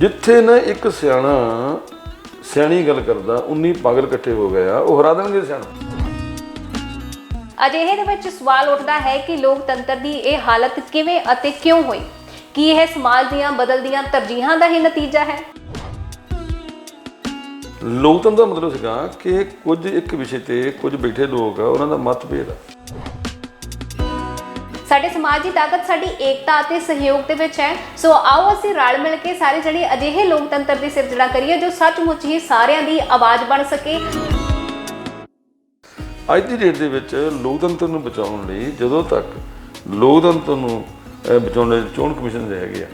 ਜਿੱਥੇ ਨਾ ਇੱਕ ਸਿਆਣਾ ਸਿਆਣੀ ਗੱਲ ਕਰਦਾ 19 ਪਾਗਲ ਇਕੱਠੇ ਹੋ ਗਏ ਆ ਉਹ ਹਰਾ ਦੇਣਗੇ ਸਿਆਣਾ। ਅਜਿਹੇ ਦੇ ਵਿੱਚ ਸਵਾਲ ਉੱਠਦਾ ਹੈ ਕਿ ਲੋਕਤੰਤਰ ਦੀ ਇਹ ਹਾਲਤ ਕਿਵੇਂ ਅਤੇ ਕਿਉਂ ਹੋਈ? ਕੀ ਇਹ ਸਮਾਜ ਦੀਆਂ ਬਦਲਦੀਆਂ ਤਰਜੀਹਾਂ ਦਾ ਹੀ ਨਤੀਜਾ ਹੈ? ਲੋਕਤੰਤਰ ਦਾ ਮਤਲਬ ਸੀਗਾ ਕਿ ਕੁਝ ਇੱਕ ਵਿਸ਼ੇ ਤੇ ਕੁਝ ਬੈਠੇ ਲੋਕ ਆ ਉਹਨਾਂ ਦਾ ਮਤਭੇਦ ਆ। ਸਾਡੇ ਸਮਾਜ ਦੀ ਤਾਕਤ ਸਾਡੀ ਏਕਤਾ ਅਤੇ ਸਹਿਯੋਗ ਦੇ ਵਿੱਚ ਹੈ। ਸੋ ਆਓ ਅਸੀਂ ਰਲ ਮਿਲ ਕੇ ਸਾਰੇ ਜਣੇ ਅਜਿਹੇ ਲੋਕਤੰਤਰ ਦੀ ਸਿਰਜਣਾ ਕਰੀਏ ਜੋ ਸੱਚਮੁੱਚ ਹੀ ਸਾਰਿਆਂ ਦੀ ਆਵਾਜ਼ ਬਣ ਸਕੇ। ਅੱਜ ਦੀ ਡੇਟ ਦੇ ਵਿੱਚ ਲੋਕਤੰਤਰ ਨੂੰ ਬਚਾਉਣ ਲਈ ਜਦੋਂ ਤੱਕ ਲੋਕਤੰਤਰ ਨੂੰ ਬਚਾਉਣ ਲਈ ਚੋਣ ਕਮਿਸ਼ਨ ਦੇ ਹੈਗੇ ਆ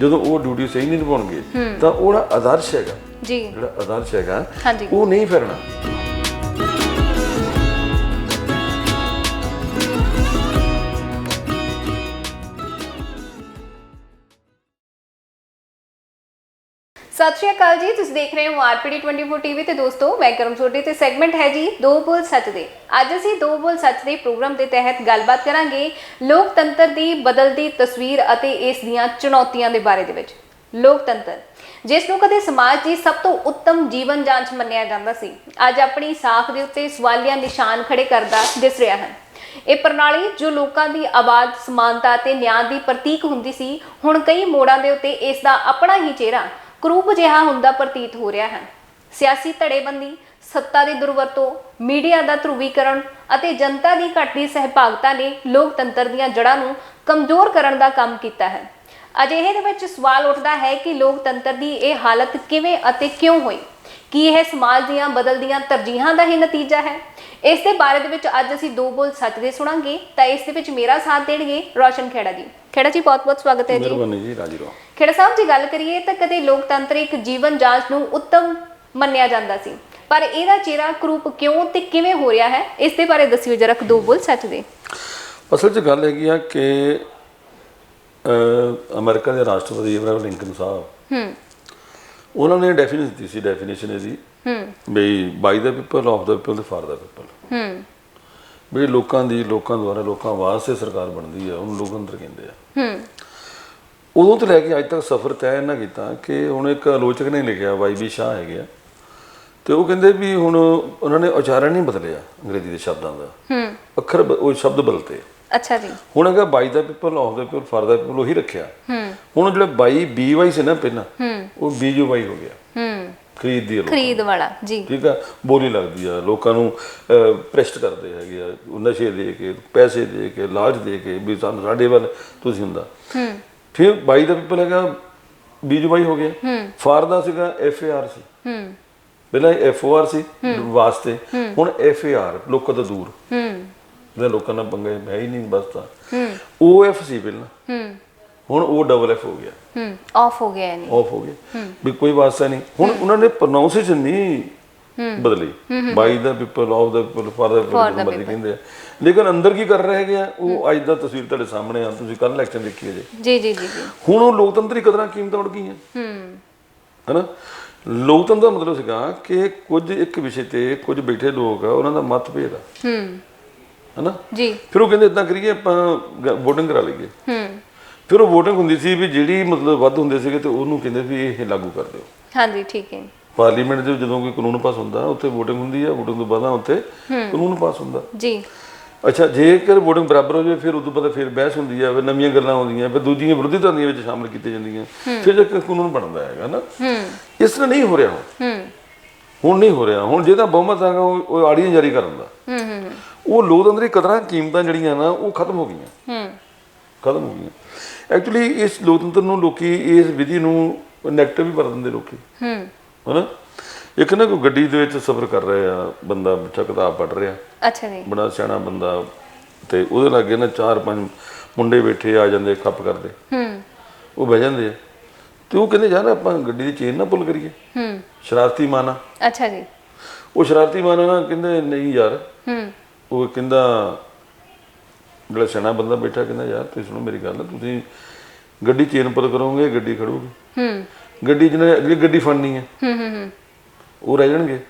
ਜਦੋਂ ਉਹ ਡਿਊਟੀ ਸਹੀ ਨਹੀਂ ਨਿਭਾਉਣਗੇ ਤਾਂ ਉਹਦਾ ਆਦਰਸ਼ ਹੈਗਾ ਜੀ। ਜਿਹੜਾ ਆਦਰਸ਼ ਹੈਗਾ। ਉਹ ਨਹੀਂ ਫਿਰਨਾ। ਸਤਿ ਸ਼੍ਰੀ ਅਕਾਲ ਜੀ, ਤੁਸੀਂ ਦੇਖ ਰਹੇ ਹੋ ਆਰਪੀਡੀ 24 ਟੀਵੀ ਤੇ ਦੋਸਤੋ, ਮੈਂ ਕਰਮ ਸੋਢੀ ਤੇ ਸੈਗਮੈਂਟ ਹੈ ਜੀ, ਦੋ ਬੋਲ ਸੱਚ ਦੇ। ਅੱਜ ਅਸੀਂ ਦੋ ਬੋਲ ਸੱਚ ਦੇ ਪ੍ਰੋਗਰਾਮ ਦੇ ਤਹਿਤ ਗੱਲਬਾਤ ਕਰਾਂਗੇ ਲੋਕਤੰਤਰ ਦੀ ਬਦਲਦੀ ਤਸਵੀਰ ਅਤੇ ਇਸ ਦੀਆਂ ਚੁਣੌਤੀਆਂ ਦੇ ਬਾਰੇ ਦੇ ਵਿੱਚ। ਲੋਕਤੰਤਰ, ਜਿਸ ਨੂੰ ਕਦੇ ਸਮਾਜ ਦੀ ਸਭ ਤੋਂ ਉੱਤਮ ਜੀਵਨ ਜਾਂਚ ਮੰਨਿਆ ਜਾਂਦਾ ਸੀ, ਅੱਜ ਆਪਣੀ ਸਾਖ ਦੇ ਉੱਤੇ ਸਵਾਲੀਆ ਨਿਸ਼ਾਨ ਖੜੇ ਕਰਦਾ ਦਿਸ ਰਿਹਾ ਹੈ। ਇਹ ਪ੍ਰਣਾਲੀ ਜੋ ਲੋਕਾਂ ਦੀ ਆਵਾਜ਼, ਸਮਾਨਤਾ ਅਤੇ ਨਿਆਂ ਦੀ ਪ੍ਰਤੀਕ ਹੁੰਦੀ ਸੀ, ਹੁਣ ਕਈ ਮੋੜਾਂ ਦੇ ਉੱਤੇ ਇਸ ਦਾ ਆਪਣਾ ਹੀ ਚਿਹਰਾ ਕਰੂਪ ਜਿਹਾ ਹੁੰਦਾ ਪ੍ਰਤੀਤ ਹੋ ਰਿਹਾ ਹੈ। ਸਿਆਸੀ ਧੜੇਬੰਦੀ, ਸੱਤਾ ਦੀ ਦੁਰਵਰਤੋਂ, ਮੀਡੀਆ ਦਾ ਧਰੂਵੀਕਰਨ ਅਤੇ ਜਨਤਾ ਦੀ ਘਟਦੀ ਸਹਿਭਾਗਤਾ ਨੇ ਲੋਕਤੰਤਰ ਦੀਆਂ ਜੜ੍ਹਾਂ ਨੂੰ ਕਮਜ਼ੋਰ ਕਰਨ ਦਾ ਕੰਮ ਕੀਤਾ ਹੈ। ਅਜਿਹੇ ਦੇ ਵਿੱਚ ਸਵਾਲ ਉੱਠਦਾ ਹੈ ਕਿ ਲੋਕਤੰਤਰ ਦੀ ਇਹ ਹਾਲਤ ਕਿਵੇਂ ਅਤੇ ਕਿਉਂ ਹੋਈ? ਕੀ ਇਹ ਸਮਾਜ ਦੀਆਂ ਬਦਲਦੀਆਂ ਤਰਜੀਹਾਂ ਦਾ ਹੀ ਨਤੀਜਾ ਹੈ? ਇਸ ਦੇ ਬਾਰੇ ਦੇ ਵਿੱਚ ਅੱਜ ਅਸੀਂ ਦੋ ਬੋਲ ਸੱਚ ਦੇ ਸੁਣਾਂਗੇ ਤਾਂ ਇਸ ਦੇ ਵਿੱਚ ਮੇਰਾ ਸਾਥ ਦੇਣਗੇ ਰੋਸ਼ਨ ਖੇੜਾ ਜੀ। ਖੇੜਾ ਜੀ ਬਹੁਤ-ਬਹੁਤ ਸਵਾਗਤ ਹੈ ਜੀ। ਮਿਹਰਬਾਨੀ ਜੀ ਰਾਜੀ ਰਹੋ। ਖੇੜਾ ਸਾਹਿਬ ਜੀ ਗੱਲ ਕਰੀਏ ਤਾਂ ਕਦੇ ਲੋਕਤੰਤਰਿਕ ਜੀਵਨ ਜਾਂਚ ਨੂੰ ਉੱਤਮ ਮੰਨਿਆ ਜਾਂਦਾ ਸੀ। ਪਰ ਇਹਦਾ ਚਿਹਰਾ ਕਰੂਪ ਕਿਉਂ ਤੇ ਕਿਵੇਂ ਹੋ ਰਿਹਾ ਹੈ? ਇਸ ਦੇ ਬਾਰੇ ਦੱਸਿਓ ਜਰਾ ਦੋ ਬੋਲ ਸੱਚ ਦੇ। ਅਸਲ 'ਚ ਗੱਲ ਹੈਗੀ ਆ ਕਿ ਅਮਰੀਕਾ ਦੇ ਰਾਸ਼ਟਰਪਤੀ ਇਬਰਾਹਿਮ ਲਿੰਕਨ ਸਾਹਿਬ ਹੂੰ। ਉਹਨਾਂ ਨੇ ਡੈਫੀਨੇਸ਼ਨ ਦਿੱਤੀ ਸੀ ਡੈਫੀਨੇਸ਼ਨ ਇਹਦੀ ਹੂੰ। ਬਈ by the people of the people ਤੇ ਫਾਰ ਦਾ ਪੀਪਲ ਹੂੰ। ਵੀ ਲੋਕਾਂ ਦੀ ਲੋਕਾਂ ਦੁਆਰਾ ਲੋਕਾਂ ਵਾਸਤੇ ਸਰਕਾਰ ਬਣਦੀ ਆ ਉਹਨੂੰ ਲੋਕਤੰਤਰ ਕਹਿੰਦੇ ਆ। ਹੂੰ। ਉਦੋਂ ਤੋਂ ਲੈ ਕੇ ਅੱਜ ਤੱਕ ਸਫ਼ਰ ਤੈਅ ਇਹਨਾਂ ਕੀਤਾ ਕਿ ਹੁਣ ਇੱਕ ਆਲੋਚਕ ਨੇ ਲਿਖਿਆ ਵਾਈ ਵੀ ਸ਼ਾਹ ਹੈਗੇ ਆ। ਤੇ ਉਹ ਕਹਿੰਦੇ ਵੀ ਹੁਣ ਉਹਨਾਂ ਨੇ ਉਚਾਰਨ ਨਹੀਂ ਬਦਲਿਆ ਅੰਗਰੇਜ਼ੀ ਦੇ ਸ਼ਬਦਾਂ ਦਾ। ਹੂੰ। ਅੱਖਰ ਬ- ਉਹ ਸ਼ਬਦ ਬਦਲਤੇ ਅੱਛਾ ਜੀ। ਹੁਣ ਹੈਗਾ by the people of the people for the people ਉਹੀ ਰੱਖਿਆ। ਹੂੰ। ਹੁਣ ਜਿਹੜਾ ਬਾਈ ਬੀ ਵਾਈ ਸੀ ਨਾ ਪਹਿਲਾਂ ਹੂੰ। ਉਹ ਬੀਜੂ ਵਾਈ ਹੋ ਗਿਆ। ਹੂੰ। ਖਰੀਦ ਦੀ ਲੋਕ ਖਰੀਦ ਵਾਲਾ ਜੀ। ਠੀਕ ਆ? ਬੋਲੀ ਲੱਗਦੀ ਆ। ਲੋਕਾਂ ਨੂੰ ਅਹ, ਭ੍ਰਿਸ਼ਟ ਕਰਦੇ ਹੈਗੇ ਆ। ਨਸ਼ੇ ਦੇ ਕੇ ਪੈਸੇ ਦੇ ਕੇ ਲਾਲਚ ਦੇ ਕੇ ਵੀ ਸਾਨੂੰ ਸਾਡੇ ਵੱਲ ਤੁਸੀਂ ਹੁੰਦਾ। ਹੂੰ। ਫਿਰ ਬਾਈ ਦਾ ਪੀਪਲ ਹੈਗਾ ਬੀਜੂ ਬਾਈ ਹੋ ਗਿਆ। ਹੂੰ। ਫਾਰ ਦਾ ਸੀਗਾ ਐਫ ਏ ਆਰ ਸੀ। ਹੂੰ। ਪਹਿਲਾਂ ਐਫ ਓ ਆਰ ਸੀ ਵਾਸਤੇ। ਹੁਣ ਐਫ ਏ ਆਰ ਲੋਕਾਂ ਤੋਂ ਦੂਰ। ਹੂੰ। ਜਿਹੜੇ ਲੋਕਾਂ ਨਾਲ ਪੰਗੇ ਹੈ ਹੀ ਨਹੀਂ ਬਸਤਾ ਹੂੰ। ਓ ਐਫ ਸੀ ਪਹਿਲਾਂ। ਹੂੰ। ਹੁਣ ਉਹ ਡਬਲ ਐਫ ਹੋ ਗਿਆ। ਹੂੰ ਆਫ ਹੋ ਗਿਆ ਨਹੀਂ ਆਫ ਹੋ ਗਿਆ। ਵੀ ਕੋਈ ਵਾਸਤਾ ਨਹੀਂ। ਹੁਣ ਉਹਨਾਂ ਨੇ ਪ੍ਰੋਨਾਂਸੀਏਸ਼ਨ ਨਹੀਂ ਬਦਲੀ। By the people of the people for the people ਬਦਲੀ ਕਹਿੰਦੇ ਆ। ਲੇਕਿਨ ਅੰਦਰ ਕੀ ਕਰ ਰਹੇ ਹੈਗੇ ਆ? ਉਹ ਅੱਜ ਦਾ ਤਸਵੀਰ ਤੁਹਾਡੇ ਸਾਹਮਣੇ ਆ। ਤੁਸੀਂ ਕੱਲ ਇਲੈਕਸ਼ਨ ਦੇਖੀ ਜੇ ਜੀ ਜੀ ਜੀ। ਹੁਣ ਉਹ ਲੋਕਤੰਤਰੀ ਕਦਰਾਂ ਕੀਮਤਾਂ ਉੱਡ ਗਈਆਂ? ਹੂੰ। ਹਨਾ? ਲੋਕਤੰਤਰ ਦਾ ਮਤਲਬ ਸੀਗਾ ਕਿ ਕੁਝ ਇੱਕ ਵਿਸ਼ੇ ਤੇ ਕੁਝ ਬੈਠੇ ਲੋਕ ਆ ਉਹਨਾਂ ਦਾ ਮਤਭੇਦ ਆ। ਹੂੰ। ਹਨਾ? ਜੀ। ਫਿਰ ਉਹ ਕਹਿੰਦੇ ਇਦਾਂ ਕਰੀਏ ਆਪਾਂ VOTING ਕਰਾ ਲਈਏ। ਹੂੰ। ਫਿਰ ਉਹ VOTING ਹੁੰਦੀ ਸੀ ਵੀ ਜਿਹੜੀ ਮਤਲਬ ਵੱਧ ਹੁੰਦੇ ਸੀਗੇ ਤੇ ਉਹਨੂੰ ਕਹਿੰਦੇ ਵੀ ਇਹ ਲਾਗੂ ਕਰ ਦਿਓ। ਹਾਂਜੀ ਠੀਕ ਹੈ। ਪਾਰਲੀਮੈਂਟ ਦੇ ਜਦੋਂ ਕੋਈ ਕਾਨੂੰਨ ਪਾਸ ਹੁੰਦਾ ਉੱਥੇ VOTING ਹੁੰਦੀ ਆ VOTING ਤੋਂ ਬਾਅਦ ਉੱਥੇ ਕਾਨੂੰਨ ਪਾਸ ਹੁੰਦਾ। ਜੀ। ਅੱਛਾ ਜੇਕਰ VOTING ਬਰਾਬਰ ਹੋ ਜਾਵੇ ਫਿਰ ਉਦੋਂ ਬਾਅਦ ਫਿਰ ਬਹਿਸ ਹੁੰਦੀ ਆ ਫਿਰ ਨਵੀਆਂ ਗੱਲਾਂ ਆਉਂਦੀਆਂ ਫਿਰ ਦੂਜੀਆਂ ਵਿਰੋਧੀ ਧਿਰਾਂ ਵਿੱਚ ਸ਼ਾਮਲ ਕੀਤੀਆਂ ਜਾਂਦੀਆਂ। ਫਿਰ ਜੇ ਕਾਨੂੰਨ ਬਣਦਾ ਹੈਗਾ ਨਾ ਹੂੰ। ਇਸ ਤਰ੍ਹਾਂ ਨਹੀਂ ਹੋ ਰਿਹਾ ਹੁਣ। ਹੂੰ। ਹੁਣ ਨਹੀਂ ਹੋ ਰਿਹਾ। ਹੁਣ ਜਿਹਦਾ ਬਹੁਮਤ ਹੈਗਾ ਉਹ ਉਹ ਆੜੀਆਂ ਜਾਰੀ ਕਰਨ ਦਾ। ਉਹ ਲੋਕਤੰਤਰੀ ਕਦਰਾਂ ਕੀਮਤਾਂ ਜਿਹੜੀਆਂ ਨਾ ਉਹ ਖਤਮ ਹੋ ਗਈਆਂ। ਹੂੰ। ਖਤਮ ਹੋ ਗਈਆਂ। ਐਕਚੁਅਲੀ ਇਸ ਲੋਕਤੰਤਰ ਨੂੰ ਲੋਕੀ ਇਸ ਵਿਧੀ ਨੂੰ ਨੈਗੇਟਿਵ ਵੀ ਕਰ ਦਿੰਦੇ ਲੋਕੀ। ਹੂੰ। ਹਨਾ? ਇੱਕ ਨਾ ਕੋਈ ਗੱਡੀ ਦੇ ਵਿੱਚ ਸਫ਼ਰ ਕਰ ਰਿਹਾ ਆ ਬੰਦਾ ਬੱਚਾ ਕਿਤਾਬ ਪੜ੍ਹ ਰਿਹਾ। ਅੱਛਾ ਜੀ। ਬੜਾ ਸਿਆਣਾ ਬੰਦਾ ਤੇ ਉਹਦੇ ਲਾਗੇ ਨਾ ਚਾਰ ਪੰਜ ਮੁੰਡੇ ਬੈਠੇ ਆ ਜਾਂਦੇ ਖੱਪ ਕਰਦੇ। ਹੂੰ। ਉਹ ਬਹਿ ਜਾਂਦੇ ਆ। ਤੇ ਉਹ ਕਹਿੰਦੇ ਯਾਰ ਆਪਾਂ ਗੱਡੀ ਦੀ ਚੇਨ ਨਾ ਪੁੱਲ ਕਰੀਏ। ਹੂੰ। ਸ਼ਰਾਰਤੀ ਮਾਨਾ। ਅੱਛਾ ਜੀ। ਉਹ ਸ਼ਰਾਰਤੀ ਮਾਨਾ ਨਾ ਕਹਿੰਦੇ ਨਹੀਂ ਯਾਰ। ਹੂੰ। ਉਹ ਕਹਿੰਦਾ ਜਿਹੜਾ ਸਿਆਣਾ ਬੰਦਾ ਬੈਠਾ ਕਹਿੰਦਾ ਯਾਰ ਤੁਸੀਂ ਸੁਣੋ ਮੇਰੀ ਗੱਲ ਤੁਸੀਂ ਗੱਡੀ ਚੇਨ ਪੁੱਲ ਕਰੋਗੇ ਗੱਡੀ ਖੜੂਗੀ। ਹੂੰ। ਗੱਡੀ ਜਿਹਨੇ ਅਗਲੀ ਗੱਡੀ ਫੜਨੀ ਹੈ। ਹੂੰ ਹੂੰ ਹੂੰ। ਉਹ ਰਹਿ ਜਾਣਗੇ।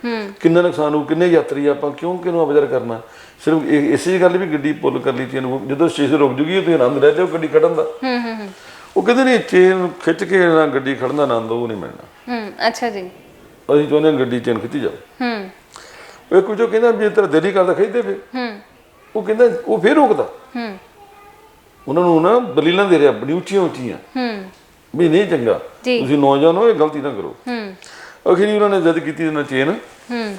ਕਿੰਨਾ ਨੁਕਸਾਨ ਹੋ ਕਿੰਨੇ ਯਾਤਰੀ ਆਪਾਂ ਕਿਉਂ ਕਿਨੂੰ ਆਵਾਜ਼ਾਰ ਕਰਨਾ? ਸਿਰਫ ਇਸੇ ਗੱਲ ਵੀ ਗੱਡੀ ਪੁੱਲ ਕਰ ਲਈ ਚੇਨ ਜਦੋਂ ਸਟੇਸ਼ਨ ਰੁਕ ਜੂਗੀ ਤੁਸੀਂ ਆਨੰਦ ਲੈ ਲਿਓ ਗੱਡੀ ਖੜਨ ਦਾ। ਹੂੰ ਹੂੰ ਹੂੰ। ਉਹ ਕਹਿੰਦੇ ਨਹੀਂ ਚੇਨ ਖਿੱਚ ਕੇ ਨਾ ਗੱਡੀ ਖੜਨਾ ਆਨੰਦ ਉਹ ਨਹੀਂ ਮਿਲਣਾ। ਹੂੰ ਅੱਛਾ ਜੀ। ਅਸੀਂ ਚਾਹੁੰਦੇ ਹਾਂ ਗੱਡੀ ਚੇਨ ਖਿੱਚੀ ਜਾਵੇ। ਹੂੰ। ਉਹ ਜੋ ਕਹਿੰਦਾ ਵੀ ਤੇਰਾ ਦਿਲ ਹੀ ਕਰਦਾ ਖਿੱਚਦੇ ਫੇ ਹੂੰ। ਉਹ ਕਹਿੰਦਾ ਉਹ ਫੇਰ ਰੋਕਦਾ। ਹੂੰ। ਉਹਨਾਂ ਨੂੰ ਨਾ ਦਲੀਲਾਂ ਦੇ ਰਿਹਾ ਬੜੀ ਉੱਚੀਆਂ ਉੱਚੀਆਂ। ਹੂੰ। ਵੀ ਨਹੀਂ ਚੰਗਾ। ਤੁਸੀਂ ਨੌਜਵਾਨ ਹੋ ਇਹ ਗਲਤੀ ਨਾ ਕਰੋ। ਹੂੰ। ਅਖੀਰੀ ਉਹਨਾਂ ਨੇ ਜਦ ਕੀਤੀ ਉਹਨਾਂ ਚੇਨ। ਹੂੰ।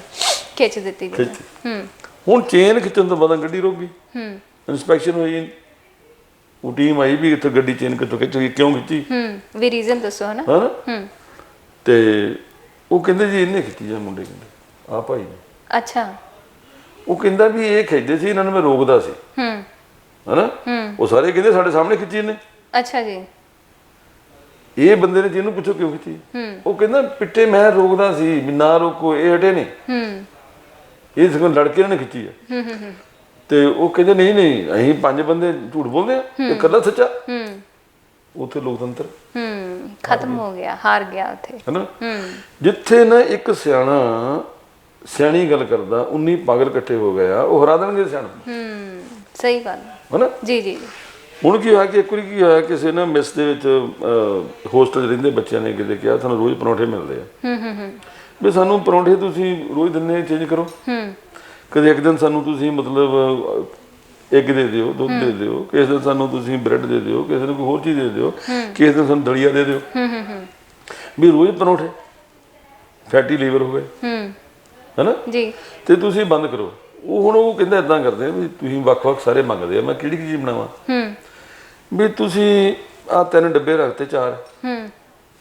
ਖਿੱਚ ਦਿੱਤੀ ਖਿੱਚੀ। ਹੂੰ। ਹੁਣ ਚੇਨ ਖਿੱਚਣ ਤੋਂ ਬਾਅਦ ਗੱਡੀ ਰੁਕ ਗਈ। ਹੂੰ। ਇਨਸਪੈਕਸ਼ਨ ਹੋਈ। ਉਹ ਟੀਮ ਆਈ ਵੀ ਇੱਥੇ ਗੱਡੀ ਚੇਨ ਕਿੱਥੋਂ ਖਿੱਚੀ ਕਿਉਂ ਖਿੱਚੀ? ਹੂੰ। ਵੀ ਰੀਜ਼ਨ ਦੱਸੋ ਹਨਾ? ਹਨਾ? ਹੂੰ। ਤੇ ਉਹ ਕਹਿੰਦੇ ਜੀ ਇਹਨੇ ਖਿੱਚੀ ਜਾ ਮੁੰਡੇ ਕਹਿੰਦੇ। ਆ ਭਾਈ ਨੇ। ਅੱਛਾ। ਉਹ ਕਹਿੰਦਾ ਵੀ ਇਹ ਖਿੱਚਦੇ ਸੀ ਇਹਨਾਂ ਨੂੰ ਮੈਂ ਰੋਕਦਾ ਸੀ। ਹੂੰ। ਹਨਾ? ਹੂੰ। ਉਹ ਸਾਰੇ ਕਹਿੰਦੇ ਸਾਡੇ ਸਾਹਮਣੇ ਖਿੱਚੀ ਇਹਨੇ। ਅੱਛਾ ਜੀ। ਇਹ ਬੰਦੇ ਨੇ ਜਿਹਨੂੰ ਪੁੱਛੋ ਕਿਉਂ ਖਿੱਚੀ? ਹੂੰ। ਉਹ ਕਹਿੰਦਾ ਪਿੱਟੇ ਮੈਂ ਰੋਕਦਾ ਸੀ ਵੀ ਨਾ ਰੋਕੋ ਇਹ ਹਟੇ ਨਹੀਂ। ਹੂੰ। ਇਹ ਸਗੋਂ ਲੜਕੇ ਨੇ ਖਿੱਚੀ ਹੂੰ ਹੂੰ ਹੂੰ। ਤੇ ਉਹ ਕਹਿੰਦੇ ਨਹੀਂ ਨਹੀਂ ਅਸੀਂ ਪੰਜ ਬੰਦੇ ਝੂਠ ਬੋਲਦੇ ਆ ਇਹ ਇਕੱਲਾ ਸੱਚਾ। ਹੂੰ। ਉੱਥੇ ਲੋਕਤੰਤਰ। ਹੂੰ ਖਤਮ ਹੋ ਗਿਆ ਹਾਰ ਗਿਆ ਉੱਥੇ। ਹੈਨਾ? ਹੂੰ। ਜਿੱਥੇ ਨਾ ਇੱਕ ਸਿਆਣਾ ਸਿਆਣੀ ਗੱਲ ਕਰਦਾ 19 ਪਾਗਲ ਇਕੱਠੇ ਹੋ ਗਏ ਆ ਉਹ ਹਰਾ ਦੇਣਗੇ ਸਿਆਣਾ ਹੂੰ ਸਹੀ ਗੱਲ। ਹੈਨਾ? ਜੀ ਜੀ। ਜੀ ਹੁਣ ਕੀ ਹੋਇਆ ਕਿ ਇੱਕ ਵਾਰੀ ਕੀ ਹੋਇਆ ਕਿਸੇ ਨਾ ਮਿਸ ਦੇ ਵਿੱਚ ਹੋਸਟਲ ਰਹਿੰਦੇ ਬੱਚਿਆਂ ਨੇ ਕਿਤੇ ਕਿਹਾ ਸਾਨੂੰ ਰੋਜ਼ ਪਰੌਂਠੇ ਮਿਲਦੇ ਆ। ਹੂੰ ਹੂੰ ਹੂੰ। ਵੀ ਸਾਨੂੰ ਪਰੌਂਠੇ ਤੁਸੀਂ ਰੋਜ਼ ਦਿੰਦੇ ਚੇਂਜ ਕਰੋ। ਹੂੰ। ਕਦੇ ਇੱਕ ਦਿਨ ਸਾਨੂੰ ਤੁਸੀਂ ਮਤਲਬ ਐਗ ਦੇ ਦਿਓ ਦੁੱਧ ਦੇ ਦਿਓ ਕਿਸੇ ਦਿਨ ਸਾਨੂੰ ਤੁਸੀਂ ਬ੍ਰੈਡ ਦੇ ਦਿਓ ਕਿਸੇ ਦਿਨ ਕੋਈ ਹੋਰ ਚੀਜ਼ ਦੇ ਦਿਓ ਕਿਸੇ ਦਿਨ ਸਾਨੂੰ ਦਲੀਆ ਦੇ ਦਿਓ। ਹੂੰ ਹੂੰ ਹੂੰ। ਵੀ ਰੋਜ਼ ਪਰੌਂਠੇ। ਫੈਟੀ ਲੀਵਰ ਹੋ ਗਏ। ਹੂੰ। ਹੈਨਾ? ਜੀ। ਤੇ ਤੁਸੀਂ ਬੰਦ ਕਰੋ। ਉਹ ਹੁਣ ਉਹ ਕਹਿੰਦਾ ਇਦਾਂ ਕਰਦੇ ਆ ਵੀ ਤੁਸੀਂ ਵੱਖ-ਵੱਖ ਸਾਰੇ ਮੰਗਦੇ ਆ ਮੈਂ ਕਿਹੜੀ ਚੀਜ਼ ਬਣਾਵਾਂ? ਹੂੰ। ਵੀ ਤੁਸੀਂ ਆ ਤਿੰਨ ਡੱਬੇ ਰੱਖਤੇ ਚਾਰ। ਹੂੰ।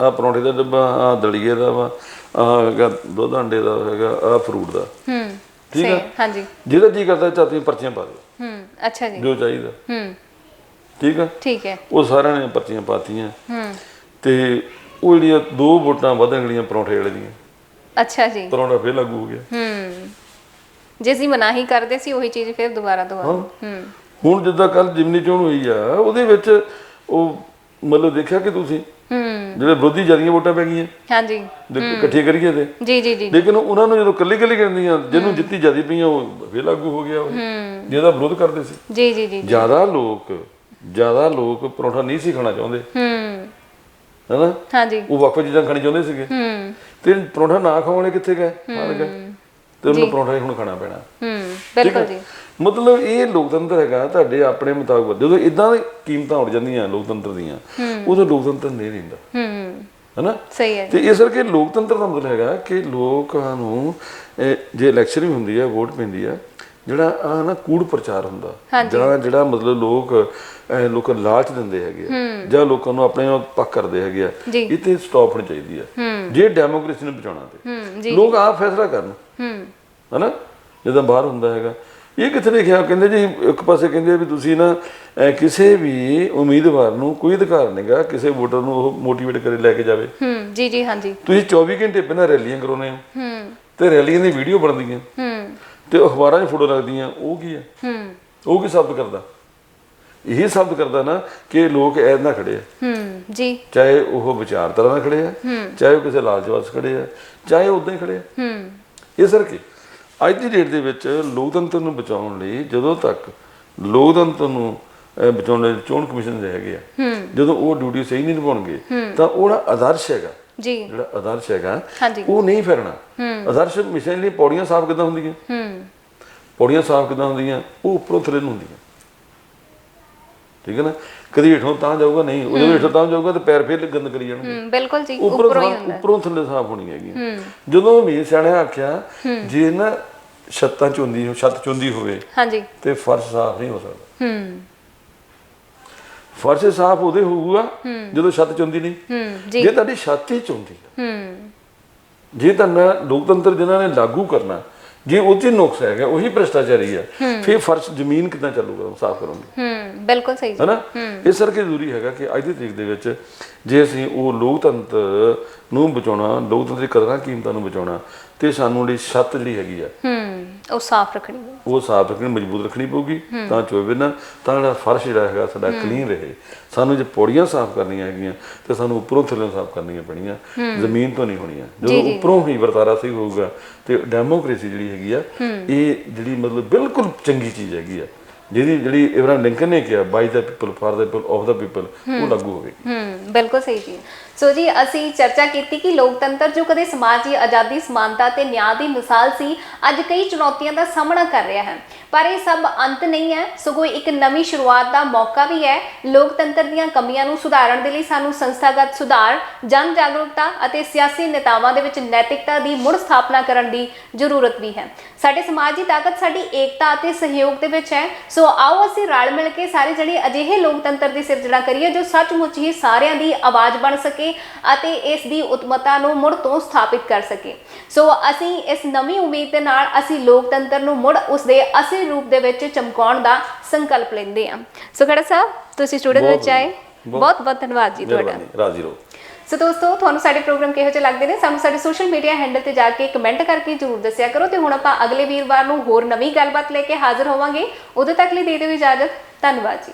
ਆ ਪਰੌਂਠੇ ਦਾ ਡੱਬਾ ਆ ਦਲੀਏ ਦਾ ਵਾ ਆ ਹੈਗਾ ਦੁੱਧ ਅੰਡੇ ਦਾ ਹੈਗਾ ਆ ਫਰੂਟ ਦਾ। ਹੂੰ। ਠੀਕ ਆ। ਹਾਂਜੀ। ਜਿਹਦਾ ਜੀ ਕਰਦਾ ਤੁਸੀਂ ਪਰਚੀਆਂ ਪਾ ਦਿਓ। ਹੂੰ ਅੱਛਾ ਜੀ। ਜੋ ਚਾਹੀਦਾ। ਹੂੰ। ਠੀਕ ਆ? ਠੀਕ ਹੈ। ਉਹ ਸਾਰਿਆਂ ਨੇ ਪਰਚੀਆਂ ਪਾਤੀਆਂ। ਹੂੰ। ਤੇ ਉਹ ਜਿਹੜੀਆਂ ਦੋ ਵੋਟਾਂ ਵਧਣ ਗਈਆਂ ਪਰੌਂਠੇ ਵਾਲੇ ਦੀਆਂ। ਅੱਛਾ ਜੀ। ਪਰੌਂਠਾ ਫੇਰ ਲਾਗੂ ਹੋ ਗਿਆ। ਹੂੰ। ਜੇ ਅਸੀਂ ਮਨਾਹੀ ਕਰਦੇ ਸੀ ਉਹੀ ਚੀਜ਼ ਫਿਰ ਦੁਬਾਰਾ ਦੁਬਾਰਾ ਹੂੰ। ਹੁਣ ਜਿੱਦਾਂ ਕੱਲ ਜਿਮਨੀ ਚੋਣ ਹੋਈ ਆ ਉਹਦੇ ਵਿੱਚ ਉਹ ਮਤਲਬ ਦੇਖਿਆ ਕਿ ਤੁਸੀਂ? ਹੂੰ। ਜਿਹੜੇ ਵਿਰੋਧੀ ਜਿਆਦੀਆਂ ਵੋਟਾਂ ਪੈ ਗਈਆਂ। ਹਾਂਜੀ ਦੇਖ ਇਕੱਠੇ ਕਰੀਏ ਤੇ। ਜੀ ਜੀ ਜੀ। ਲੇਕਿਨ ਉਹਨਾਂ ਨੂੰ ਜਦੋਂ ਕੱਲੀ ਕੱਲੀ ਕਰਦੀਆਂ ਜਿਹਨੂੰ ਜਿੱਤੀ ਜਿਆਦੀ ਪਈਆਂ ਉਹ ਫੇਰ ਲਾਗੂ ਹੋ ਗਿਆ ਉਹ। ਜਿਹਦਾ ਵਿਰੋਧ ਕਰਦੇ ਸੀ। ਜੀ ਜੀ ਜੀ ਜ਼ਿਆਦਾ ਲੋਕ ਜ਼ਿਆਦਾ ਲੋਕ ਪਰੌਂਠਾ ਨਹੀਂ ਸੀ ਖਾਣਾ ਚਾਹੁੰਦੇ। ਹੂੰ। ਹੈਨਾ? ਹਾਂਜੀ ਉਹ ਵੱਖ ਵੱਖ ਚੀਜ਼ਾਂ ਖਾਣੀ ਚਾਹੁੰਦੇ ਸੀਗੇ। ਹੂੰ। ਤੇ ਪਰੌਂਠਾ ਨਾ ਖਾਣੇ ਕਿੱਥੇ ਗਏ? ਮਾਰ ਗਏ ਤੇ ਉਹਨੂੰ ਪਰੌਂਠਾ ਹੀ ਹੁਣ ਖਾਣਾ ਪੈਣਾ। ਹੂੰ ਬਿਲਕੁਲ ਜੀ। ਮਤਲਬ ਇਹ ਲੋਕਤੰਤਰ ਹੈਗਾ ਤੁਹਾਡੇ ਆਪਣੇ ਮੁਤਾਬਕ ਜਦੋਂ ਇਦਾਂ ਦੀ ਕੀਮਤਾਂ ਉੱਡ ਜਾਂਦੀਆਂ ਲੋਕਤੰਤਰ ਦੀਆਂ। ਉਦੋਂ ਲੋਕਤੰਤਰ ਨਹੀਂ ਰਹਿੰਦਾ। ਹੂੰ। ਹੈਨਾ? ਸਹੀ ਹੈ ਤੇ ਇਸ ਕਰਕੇ ਲੋਕਤੰਤਰ ਦਾ ਮਤਲਬ ਹੈਗਾ ਕਿ ਲੋਕਾਂ ਨੂੰ ਜੇ ਇਲੈਕਸ਼ਨ ਵੀ ਹੁੰਦੀ ਹੈ ਵੋਟ ਪੈਂਦੀ ਹੈ ਜਿਹੜਾ ਆ ਨਾ ਕੂੜ ਪ੍ਰਚਾਰ ਹੁੰਦਾ। ਜਿਹੜਾ ਜਿਹੜਾ ਮਤਲਬ ਲੋਕ ਲੋਕਾਂ ਲਾਲਚ ਦਿੰਦੇ ਹੈਗੇ ਆ, ਜਾਂ ਲੋਕਾਂ ਨੂੰ ਆਪਣੇ ਆਪ ਪੱਕ ਕਰਦੇ ਹੈਗੇ ਆ। ਇਹ ਤੇ ਸਟਾਪ ਹੋਣੀ ਚਾਹੀਦੀ ਹੈ। ਜੇ ਡੈਮੋਕ੍ਰੇਸੀ ਨੂੰ ਬਚਾਉਣਾ ਤੇ। ਲੋਕ ਆਪ ਫੈਸਲਾ ਕਰਨ। ਹੂੰ। ਹਨਾ? ਜਦੋਂ ਬਾਹਰ ਹੁੰਦਾ ਹੈਗਾ। ਇਹ ਕਿੱਥੇ ਲਿਖਿਆ ਕਹਿੰਦੇ ਜੀ ਇੱਕ ਪਾਸੇ ਕਹਿੰਦੇ ਵੀ ਤੁਸੀਂ ਨਾ ਕਿਸੇ ਵੀ ਉਮੀਦਵਾਰ ਨੂੰ ਕੋਈ ਅਧਿਕਾਰ ਨਹੀਂਗਾ ਕਿਸੇ ਵੋਟਰ ਨੂੰ ਉਹ ਮੋਟੀਵੇਟ ਕਰੇ ਲੈ ਕੇ ਜਾਵੇ। ਹੂੰ ਜੀ ਜੀ ਹਾਂਜੀ। ਤੁਸੀਂ 24 ਘੰਟੇ ਪਹਿਲਾਂ ਰੈਲੀਆਂ ਕਰਾਉਂਦੇ ਹੋ। ਹੂੰ। ਤੇ ਰੈਲੀਆਂ ਦੀ ਵੀਡੀਓ ਬਣਦੀਆਂ। ਹੂੰ। ਤੇ ਅਖਬਾਰਾਂ 'ਚ ਫੋਟੋ ਲੱਗਦੀਆਂ। ਉਹ ਕੀ ਹੈ? ਹੂੰ। ਉਹ ਕੀ ਸ਼ਬਦ ਕਰਦਾ? ਇਹ ਸ਼ਬਦ ਕਰਦਾ ਨਾ ਕਿ ਲੋਕ ਐ ਨਾ ਖੜੇ ਆ। ਹੂੰ ਜੀ। ਚਾਹੇ ਉਹ ਵਿਚਾਰਧਾਰਾ ਨਾਲ ਖੜੇ ਆ ਚਾਹੇ ਉਹ ਕਿਸੇ ਲਾਲਚ ਵਾਸਤੇ ਖੜੇ ਆ ਚਾਹੇ ਉਦਾਂ ਹੀ ਖੜੇ ਆ। ਹੂੰ। ਇਸ ਕਰਕੇ ਅੱਜ ਦੀ ਡੇਟ ਦੇ ਵਿੱਚ ਲੋਕਤੰਤਰ ਨੂੰ ਬਚਾਉਣ ਲਈ ਜਦੋਂ ਤੱਕ ਲੋਕਤੰਤਰ ਨੂੰ ਬਚਾਉਣ ਲਈ ਚੋਣ ਕਮਿਸ਼ਨ ਦੇ ਹੈਗੇ ਆ ਜਦੋਂ ਉਹ ਡਿਊਟੀ ਸਹੀ ਨਹੀਂ ਨਿਭਾਉਣਗੇ ਤਾਂ ਉਹਦਾ ਆਦਰਸ਼ ਹੈਗਾ ਜੀ। ਜਿਹੜਾ ਆਦਰਸ਼ ਹੈਗਾ ਉਹ ਨਹੀਂ ਫੇਰਨਾ। ਆਦਰਸ਼ ਮਿਸ਼ਨ ਲਈ ਪੌੜੀਆਂ ਸਾਫ਼ ਕਿਦਾਂ ਹੁੰਦੀਆਂ? ਹੂੰ। ਪੌੜੀਆਂ ਸਾਫ਼ ਕਿਦਾਂ ਹੁੰਦੀਆਂ? ਉਹ ਉੱਪਰੋਂ ਥੱਲੇ ਨੂੰ ਹੁੰਦੀਆਂ। ਠੀਕ ਹੈ ਨਾ? ਕਦੀ ਹੇਠੋਂ ਤਾਂ ਜਾਊਗਾ ਨਹੀਂ ਉਹ ਜਦੋਂ ਹੇਠੋਂ ਤਾਂ ਜਾਊਗਾ ਤੇ ਪੈਰ ਫੇਰ ਗੰਦ ਕਰੀ ਜਾਣਗੇ। ਹੂੰ ਬਿਲਕੁਲ ਜੀ ਉੱਪਰੋਂ ਹੀ ਹੁੰਦਾ। ਉੱਪਰੋਂ ਥੱਲੇ ਸਾਫ਼ ਹੋਣੀ ਹੈਗੀ ਜਦੋਂ ਵੀ ਸਿਆਣਿਆਂ ਆਖਿਆ ਜੇ ਨਾ ਛੱਤਾਂ ਚੁੰਦੀ ਹੋ ਛੱਤ ਚੁੰਦੀ ਹੋਵੇ ਹਾਂਜੀ। ਤੇ ਫਰਸ਼ ਸਾਫ਼ ਨਹੀਂ ਹੋ ਸਕਦਾ। ਹੂੰ। ਫਰਸ਼ ਸਾਫ਼ ਉਹਦੇ ਹੋਊਗਾ ਜਦੋਂ ਛੱਤ ਚੁੰਦੀ ਨਹੀਂ। ਹੂੰ ਜੀ। ਜੇ ਤੁਹਾਡੀ ਛੱਤ ਹੀ ਚੁੰਦੀ ਹੈ ਹੂੰ। ਜੇ ਤਾਂ ਲੋਕਤੰਤਰ ਜਿਨ੍ਹਾਂ ਨੇ ਲਾਗੂ ਕਰਨਾ ਜੇ ਉਹ 'ਚ ਹੀ ਨੁਕਸ ਹੈਗਾ ਉਹੀ ਭ੍ਰਿਸ਼ਟਾਚਾਰੀ ਹੈ। ਫਿਰ ਫਰਸ਼ ਜ਼ਮੀਨ ਕਿੱਦਾਂ ਚੱਲੂਗਾ ਸਾਫ਼ ਕਰੋਗੇ ਹੂੰ ਬਿਲਕੁਲ ਸਹੀ ਜੀ। ਹੈਨਾ? ਇਸ ਕਰਕੇ ਜ਼ਰੂਰੀ ਹੈਗਾ ਕਿ ਅੱਜ ਦੀ ਤਰੀਕ ਦੇ ਵਿੱਚ ਜੇ ਅਸੀਂ ਉਹ ਲੋਕਤੰਤਰ ਨੂੰ ਬਚਾਉਣਾ ਲੋਕਤੰਤਰ ਦੀ ਕਦਰਾਂ ਕੀਮਤਾਂ ਨੂੰ ਬਚਾਉਣਾ ਤੇ ਸਾਨੂੰ ਜਿਹੜੀ ਛੱਤ ਜਿਹੜੀ ਹੈਗੀ ਆ ਹੂੰ ਉਹ ਸਾਫ਼ ਰੱਖਣੀ ਹੈ। ਉਹ ਸਾਫ਼ ਰੱਖਣੀ ਮਜ਼ਬੂਤ ਰੱਖਣੀ ਪਊਗੀ ਤਾਂ ਚੋਵੇ ਨਾ ਤਾਂ ਜਿਹੜਾ ਫਰਸ਼ ਜਿਹੜਾ ਹੈਗਾ ਸਾਡਾ ਕਲੀਨ ਰਹੇ। ਸਾਨੂੰ ਜੇ ਪੌੜੀਆਂ ਸਾਫ਼ ਕਰਨੀਆਂ ਹੈਗੀਆਂ ਤੇ ਸਾਨੂੰ ਉੱਪਰੋਂ ਥੱਲੇ ਸਾਫ਼ ਕਰਨੀਆਂ ਪੈਣੀਆਂ ਜ਼ਮੀਨ ਤੋਂ ਨਹੀਂ ਹੋਣੀਆਂ। ਜਦੋਂ ਉੱਪਰੋਂ ਹੀ ਵਰਤਾਰਾ ਸਹੀ ਹੋਊਗਾ ਤੇ ਡੈਮੋਕ੍ਰੇਸੀ ਜਿਹੜੀ ਹੈਗੀ ਆ ਇਹ ਜਿਹੜੀ ਮਤਲਬ ਬਿਲਕੁਲ ਚੰਗੀ ਚੀਜ਼ ਹੈਗੀ ਆ ਜਿਹਦੀ ਜਿਹੜੀ ਇਬਰਾਹਿਮ ਲਿੰਕਨ ਨੇ ਕਿਹਾ by the people for the people of the people ਉਹ ਲਾਗੂ ਹੋਵੇਗੀ। ਹੂੰ ਬਿਲਕੁਲ ਸਹੀ ਜੀ ਸੋ ਜੀ, ਅਸੀਂ ਚਰਚਾ ਕੀਤੀ ਕਿ ਲੋਕਤੰਤਰ ਜੋ ਕਦੇ ਸਮਾਜ ਦੀ ਆਜ਼ਾਦੀ, ਸਮਾਨਤਾ ਤੇ ਨਿਆਂ ਦੀ ਮਿਸਾਲ ਸੀ, ਅੱਜ ਕਈ ਚੁਣੌਤੀਆਂ ਦਾ ਸਾਹਮਣਾ ਕਰ ਰਿਹਾ ਹੈ। ਪਰ ਇਹ ਸਭ ਅੰਤ ਨਹੀਂ ਹੈ, ਸਗੋਂ ਇੱਕ ਨਵੀਂ ਸ਼ੁਰੂਆਤ ਦਾ ਮੌਕਾ ਵੀ ਹੈ। ਲੋਕਤੰਤਰ ਦੀਆਂ ਕਮੀਆਂ ਨੂੰ ਸੁਧਾਰਨ ਦੇ ਲਈ ਸਾਨੂੰ ਸੰਸਥਾਗਤ ਸੁਧਾਰ, ਜਨ ਜਾਗਰੂਕਤਾ ਅਤੇ ਸਿਆਸੀ ਨੇਤਾਵਾਂ ਦੇ ਵਿੱਚ ਨੈਤਿਕਤਾ ਦੀ ਮੁੜ ਸਥਾਪਨਾ ਕਰਨ ਦੀ ਜ਼ਰੂਰਤ ਵੀ ਹੈ। ਸਾਡੇ ਸਮਾਜ ਦੀ ਤਾਕਤ ਸਾਡੀ ਏਕਤਾ ਅਤੇ ਸਹਿਯੋਗ ਦੇ ਵਿੱਚ ਹੈ। ਸੋ ਆਓ ਅਸੀਂ ਰਲ ਮਿਲ ਕੇ ਸਾਰੇ ਜਣੇ ਅਜਿਹੇ ਲੋਕਤੰਤਰ ਦੀ ਸਿਰਜਣਾ ਕਰੀਏ ਜੋ ਸੱਚਮੁੱਚ ਹੀ ਸਾਰਿਆਂ ਦੀ ਆਵਾਜ਼ ਬਣ ਸਕੇ ਅਤੇ ਇਸ ਦੀ ਉਤਮਤਾ ਨੂੰ ਮੁੜ ਤੋਂ ਸਥਾਪਿਤ ਕਰ ਸਕੇ। ਸੋ ਅਸੀਂ ਇਸ ਨਵੀਂ ਉਮੀਦ ਦੇ ਨਾਲ ਅਸੀਂ ਲੋਕਤੰਤਰ ਨੂੰ ਮੁੜ ਉਸ ਦੇ ਅਸਲੀ ਰੂਪ ਦੇ ਵਿੱਚ ਚਮਕਾਉਣ ਦਾ ਸੰਕਲਪ ਲੈਂਦੇ ਹਾਂ। ਸੋ ਖੜਾ ਸਾਹਿਬ ਤੁਸੀਂ ਸਟੂਡੀਓ ਵਿੱਚ ਆਏ। ਬਹੁਤ- ਬਹੁਤ ਧੰਨਵਾਦ ਜੀ ਤੁਹਾਡਾ। ਰਾਜੀ ਰਹੋ। ਸੋ ਦੋਸਤੋ ਤੁਹਾਨੂੰ ਸਾਡੇ ਪ੍ਰੋਗਰਾਮ ਕਿਹੋ ਜਿਹੇ ਲੱਗਦੇ ਨੇ ਸਾਨੂੰ ਸਾਡੇ ਸੋਸ਼ਲ ਮੀਡੀਆ ਹੈਂਡਲ ਤੇ ਜਾ ਕੇ ਕਮੈਂਟ ਕਰਕੇ ਜਰੂਰ ਦੱਸਿਆ ਕਰੋ ਤੇ ਹੁਣ ਆਪਾਂ ਅਗਲੇ ਵੀਰਵਾਰ ਨੂੰ ਹੋਰ ਨਵੀਂ ਗੱਲਬਾਤ ਲੈ ਕੇ ਹਾਜ਼ਰ ਹੋਵਾਂਗੇ। ਉਦੋਂ ਤੱਕ ਲਈ ਦੇ ਦਿਓ ਇਜਾਜ਼ਤ। ਧੰਨਵਾਦ ਜੀ।